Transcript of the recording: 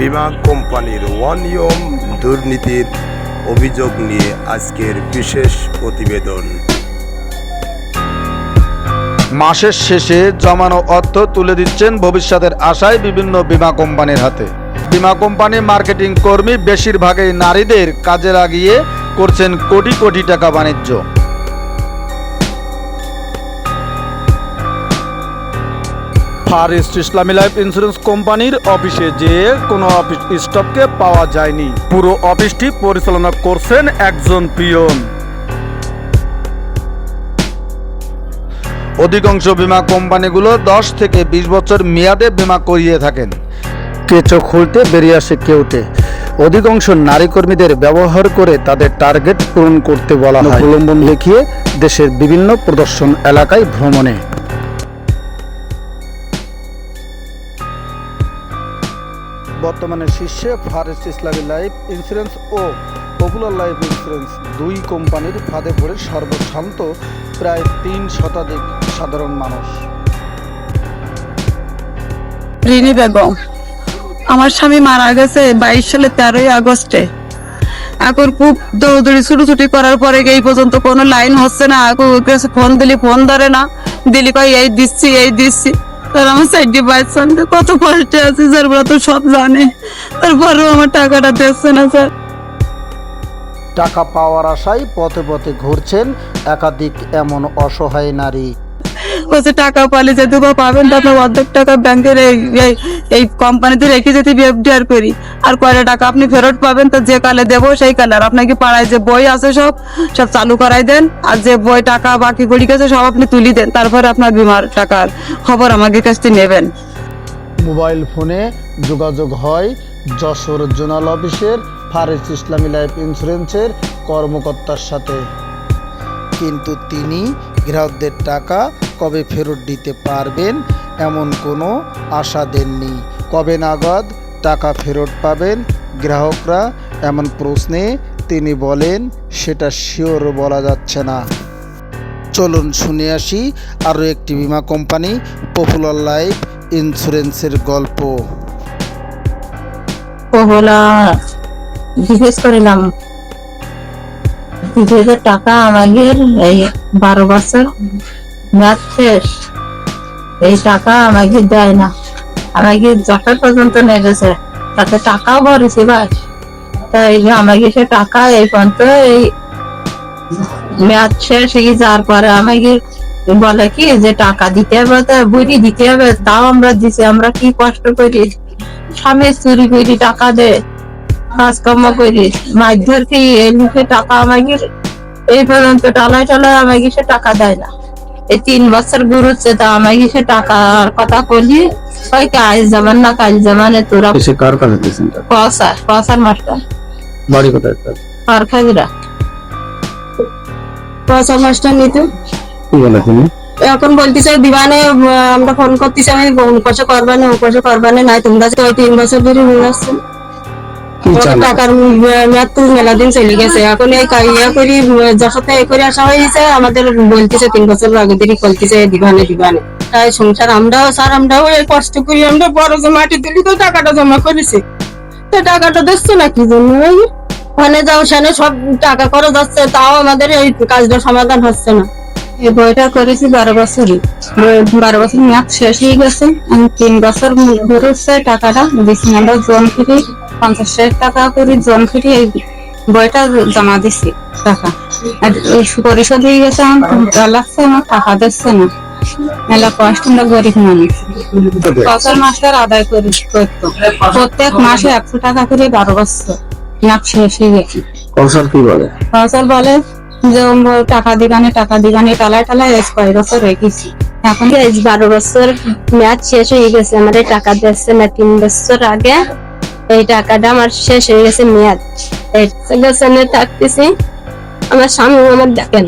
বিমা কোম্পানির অনিয়ম দুর্নীতির অভিযোগ নিয়ে আজকের বিশেষ প্রতিবেদন। মাসের শেষে জমানো অর্থ তুলে দিচ্ছেন ভবিষ্যতের আশায় বিভিন্ন বীমা কোম্পানির হাতে। বীমা কোম্পানি মার্কেটিং কর্মী বেশিরভাগই নারীদের কাজে লাগিয়ে করছেন কোটি কোটি টাকা বাণিজ্য। Far East Islami Life Insurance কোম্পানির অফিসে যে কোনো অফিস স্টাফকে পাওয়া যায়নি। পুরো অফিসটি পরিচালনা করছেন একজন পিয়ন। অধিকাংশ বীমা কোম্পানিগুলো দশ থেকে বিশ বছর মেয়াদে বীমা করিয়ে থাকেন। কেঁচো খুলতে বেরিয়ে আসে কেউটে অধিকাংশ নারী কর্মীদের ব্যবহার করে তাদের টার্গেট পূরণ করতে বলা হয়। অবলম্বন দেখিয়ে দেশের বিভিন্ন প্রদর্শন এলাকায় ভ্রমণে। বর্তমানে শীর্ষে Far East Islami Life Insurance ও পপুলার লাইফ ইন্স্যুরেন্স দুই কোম্পানির ফাঁদে পড়ে সর্বশান্ত প্রায় তিন শতাধিক সাধারণ মানুষ। রিনি বেগম, আমার স্বামী মারা গেছে বাইশ সালে তেরোই আগস্টে। এখন খুব দৌড়দৌড়ি, ছুটোছুটি করার পরে এই পর্যন্ত কোনো লাইন হচ্ছে না। ফোন দিলি, ফোন ধরে না। দিলি কয়, এই দিচ্ছি এই দিচ্ছি। তার আমার সাইডে বাইসান কত কষ্টে আছে, স্যার, ওরা তো সব জানে। তারপরেও আমার টাকাটা দিচ্ছে না, স্যার। টাকা পাওয়ার আশায় পথে পথে ঘুরছেন একাধিক এমন অসহায় নারী। বলছে টাকা পালে যেটুকু পাবেন তো আপনার অর্ধেক টাকা ব্যাংকের এই, এই- কোম্পানিতে রেখে যেতে বিএফডিআর করি। আর কয়টা টাকা আপনি ফেরত পাবেন, তো যে কালে দেবো সেই কালে। আর আপনাকে পাড়ায় যে বই আছে সব সব চালু করাই দেন। আর যে বই টাকা বাকি গড়ি গেছে, সব আপনি তুলি দেন। তারপরে আপনার বিমার টাকার খবর আমাকে কাছ থেকে নেবেন। মোবাইল ফোনে যোগাযোগ হয় যশোর জোনাল অফিসের ফারেস ইসলামী লাইফ ইন্স্যুরেন্সের কর্মকর্তার সাথে। কিন্তু তিনি গ্রাহকদের টাকা কবে ফেরত দিতে পারবেন এমন কোনো আশা দেননি। কবে নাগাদ টাকা ফেরত পাবেন গ্রাহকরা? এমন প্রশ্নে তিনি বলেন, সেটা শিওর বলা যাচ্ছে না। চলুন শুনে আসি আরও একটি বীমা কোম্পানি পপুলার লাইফ ইন্স্যুরেন্সের গল্প। জিজ্ঞেস করিলাম টাকা আমাদের এই বারো বছর ম্যাচ শেষ। এই টাকা আমাকে দেয় না। আমাকে যত পর্যন্ত নিয়ে গেছে, তাতে টাকাও ভরেছি ভাই। তাই আমাকে সে টাকা এই পর্যন্ত এই ম্যাচ শেষ হয়ে যাওয়ার পরে আমাকে বলে কি যে টাকা দিতে হবে তো, বুড়ি দিতে হবে, তাও আমরা দিছি, আমরা কি কষ্ট করি? স্বামী চুরি করি, টাকা দে, কাজকর্ম করি মাছ ধরতে এই টাকা আমাকে এই পর্যন্ত টালায় টালায় আমাকে সে টাকা দেয় না। এই তিন বছর ঘুরছে তা আমাকে সে টাকার কথা বলি কয় কাজ জামান না কাজ জামানে তোরা কার কাছে দিয়েছেন টাকা? কসার কসার মাস্টার। বাড়ি কোথায়? আর কসার মাস্টার নিতে কি বলে তিনি এখন বলতেছে দিবানে আমরা ফোন করতেছি আমি পয়সা করবানে ও পয়সা করবানে নাই তোমরা তো তিন বছর ধরে আসছে কি মেয়াদ তো মেলা দিন চলে গেছে। এখন এই ইয়া করি যশোতে এ করে আসা হয়েছে। আমাদের বলতেছে তিন বছর আগে দেরি বলতেছে দিবানে দিবানে। তাই সংসার আমরাও স্যার আমরাও এই কষ্ট করি। আমরা বড় যে মাটি তুলি তো টাকাটা জমা করেছি। তো টাকাটা দিচ্ছে না কি জন্য? ওই ওখানে যাও সেখানে সব টাকা করে যাচ্ছে তাও আমাদের এই কাজটা সমাধান হচ্ছে না। এই বইটা করেছি বারো বছরই বারো বছর মেয়াদ শেষ হয়ে গেছে। আমি তিন বছর ঘুরেছে টাকাটা। দিচ্ছি আমরা জন ফিরি পঞ্চাশ টাকা করে জন ফিরি এই বইটা জমা দিচ্ছি টাকা। আর পরিশোধ হয়ে গেছে আমার লাগছে আমার টাকা দিচ্ছে না। মেলা কষ্ট আমরা গরিব মানুষ। বছর আদায় করি করতো প্রত্যেক মাসে একশো টাকা করে বারো বছর। মেয়াদ শেষ হয়ে গেছে। কৌশল কি বলে? ফসল বলে যে টাকা দিগানে টাকা দিগানে টালায় টালায় এস কয় বছর রেখেছি এখন বারো বছর ম্যাচ শেষ হয়ে গেছে আমার এই টাকা দিচ্ছে না তিন বছর আগে এই টাকাটা আমার শেষ হয়ে গেছে মেয়াদ। এই থাকতেছি। আমার স্বামী আমার দেখেন।